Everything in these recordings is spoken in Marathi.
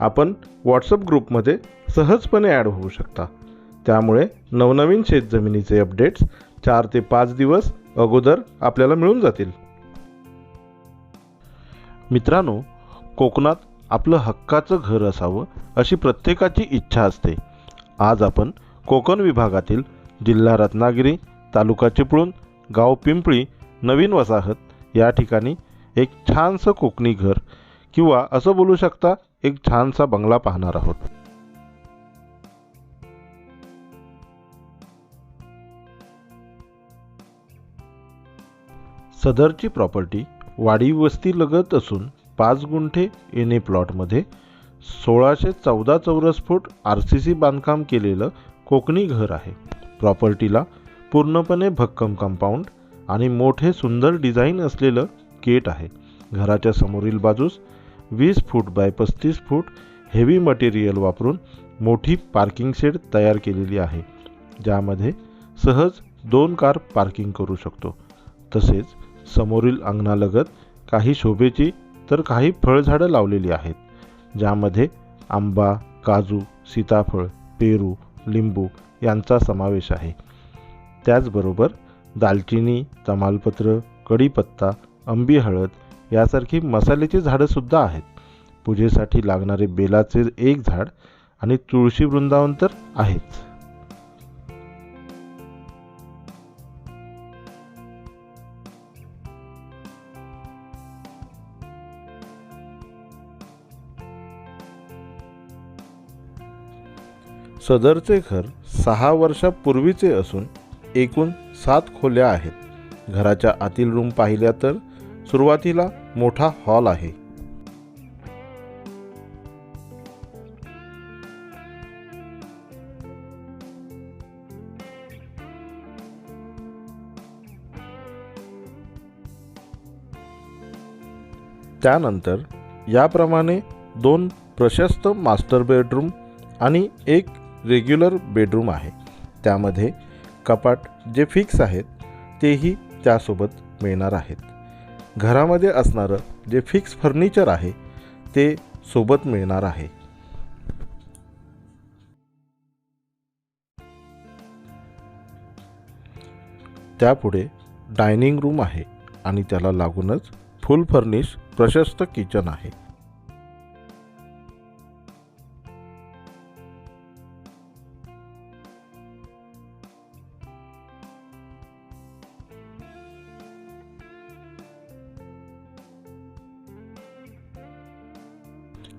आपण व्हॉट्सअप ग्रुपमध्ये सहजपणे ॲड होऊ शकता. त्यामुळे नवनवीन शेतजमिनीचे अपडेट्स चार ते पाच दिवस अगोदर आपल्याला मिळून जातील. मित्रांनो कोकणात आपलं हक्काचं घर असावं अशी प्रत्येकाची इच्छा असते. आज आपण कोकण विभागातील जिल्हा रत्नागिरी तालुका चिपळूण गाव पिंपळी नवीन वसाहत या ठिकाणी एक छानसं कोकणी घर किंवा असं बोलू शकता एक छानसा बंगला पाहणार आहोत. सदरची प्रॉपर्टी वाडी वस्ती लगत असून पाच गुंठे एने प्लॉटमध्ये सोळाशे चौदा चौरस फूट आर सी सी बांधकाम केलेलं कोकणी घर आहे. प्रॉपर्टीला पूर्णपणे भक्कम कंपाऊंड आणि मोठे सुंदर डिझाईन असलेलं गेट आहे. घराच्या समोरील बाजूस वीस फूट बाय पस्तीस फूट हेवी मटेरियल वापरून मोठी पार्किंग शेड तयार केलेली आहे ज्यामध्ये सहज दोन कार पार्किंग करू शकतो. तसेच समोरील अंगणालगत काही शोभेची तर काही फळझाडं लावलेली आहेत ज्यामध्ये आंबा काजू सीताफळ पेरू लिंबू यांचा समावेश आहे. त्याचबरोबर दालचिनी तमालपत्र कढीपत्ता आंबी हळद यासारखी मसाल्याची झाडंसुद्धा आहेत. पूजेसाठी लागणारे बेलाचे एक झाड आणि तुळशी वृंदावन तर आहेच. सदरचे घर सहा वर्षापूर्वीचे असून एकूण सात खोल्या आहेत. घराच्या आतील रूम पाहिल्या तर सुरुवातीला मोठा हॉल आहे. त्यानंतर याप्रमाणे दोन प्रशस्त मास्टर बेडरूम आणि एक रेग्युलर बेडरूम आहे. त्यामध्ये कपाट जे फिक्स आहेत तेही त्यासोबत मिळणार आहेत. घरामध्ये असणारं जे फिक्स फर्निचर आहे ते सोबत मिळणार आहे. त्यापुढे डायनिंग रूम आहे आणि त्याला लागूनच फुल फर्निश प्रशस्त किचन आहे.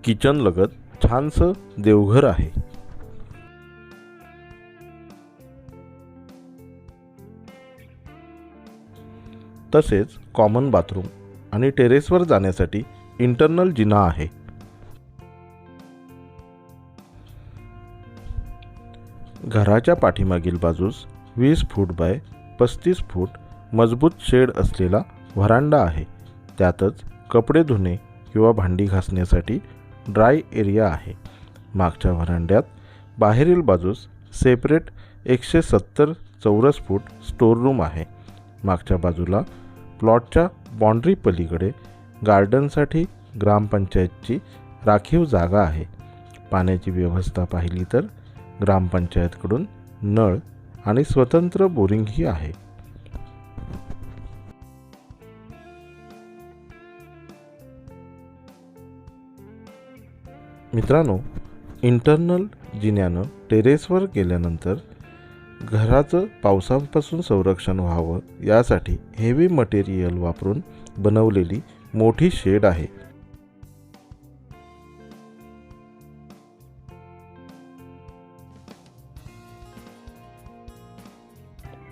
किचनलगत छानसं देवघर आहे. तसेच कॉमन बाथरूम आणि टेरेसवर जाण्यासाठी इंटरनल जिना आहे. घराच्या पाठीमागील बाजूस वीस फूट बाय पस्तीस फूट मजबूत शेड असलेला व्हरांडा आहे. त्यातच कपडे धुणे किंवा भांडी घासण्यासाठी ड्राय एरिया आहे. मागच्या व्हरांड्यात बाहेरील बाजूस सेपरेट एकशे सत्तर चौरस फूट स्टोर रूम आहे. मागच्या बाजूला प्लॉटच्या बाँड्री पलीकडे गार्डनसाठी ग्रामपंचायतची राखीव जागा आहे. पाण्याची व्यवस्था पाहिली तर ग्रामपंचायतकडून नळ आणि स्वतंत्र बोरिंगही आहे. मित्रांनो इंटरनल जिन्यानं टेरेसवर गेल्यानंतर घराचं पावसापासून संरक्षण व्हावं यासाठी हेवी मटेरियल वापरून बनवलेली मोठी शेड आहे.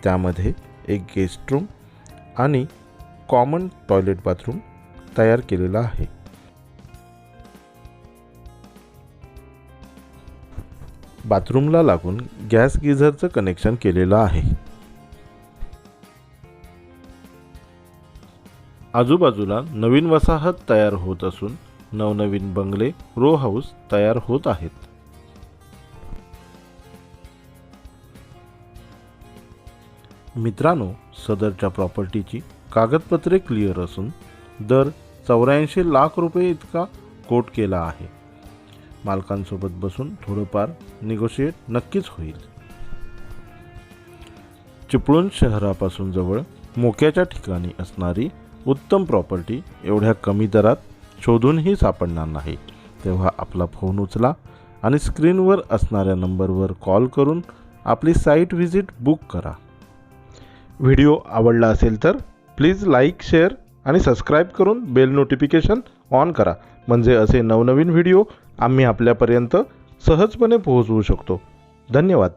त्यामध्ये एक गेस्ट रूम आणि कॉमन टॉयलेट बाथरूम तयार केलेला आहे. बाथरूमला लागून गॅस गिझरचं कनेक्शन केलेलं आहे. आजूबाजूला नवीन वसाहत तयार होत असून नवनवीन बंगले रो हाऊस तयार होत आहेत. मित्रांनो सदरच्या प्रॉपर्टीची कागदपत्रे क्लिअर असून दर चौऱ्याऐंशी लाख रुपये इतका कोट केला आहे. मालकांसोबत बसून थोडंफार निगोशिएट नक्कीच होईल. चिपळूण शहरापासून जवळ मोक्याच्या ठिकाणी असणारी उत्तम प्रॉपर्टी एवढ्या कमी दरात शोधूनही सापडणार नाही. तेव्हा आपला फोन उचला आणि स्क्रीनवर असणाऱ्या नंबरवर कॉल करून आपली साईट व्हिजिट बुक करा. व्हिडिओ आवडला असेल तर प्लीज लाईक शेअर आणि सबस्क्राईब करून बेल नोटिफिकेशन ऑन करा. म्हणजे असे नवनवीन व्हिडिओ आम्ही आपल्यापर्यंत सहजपणे पोहोचवू शकतो. धन्यवाद.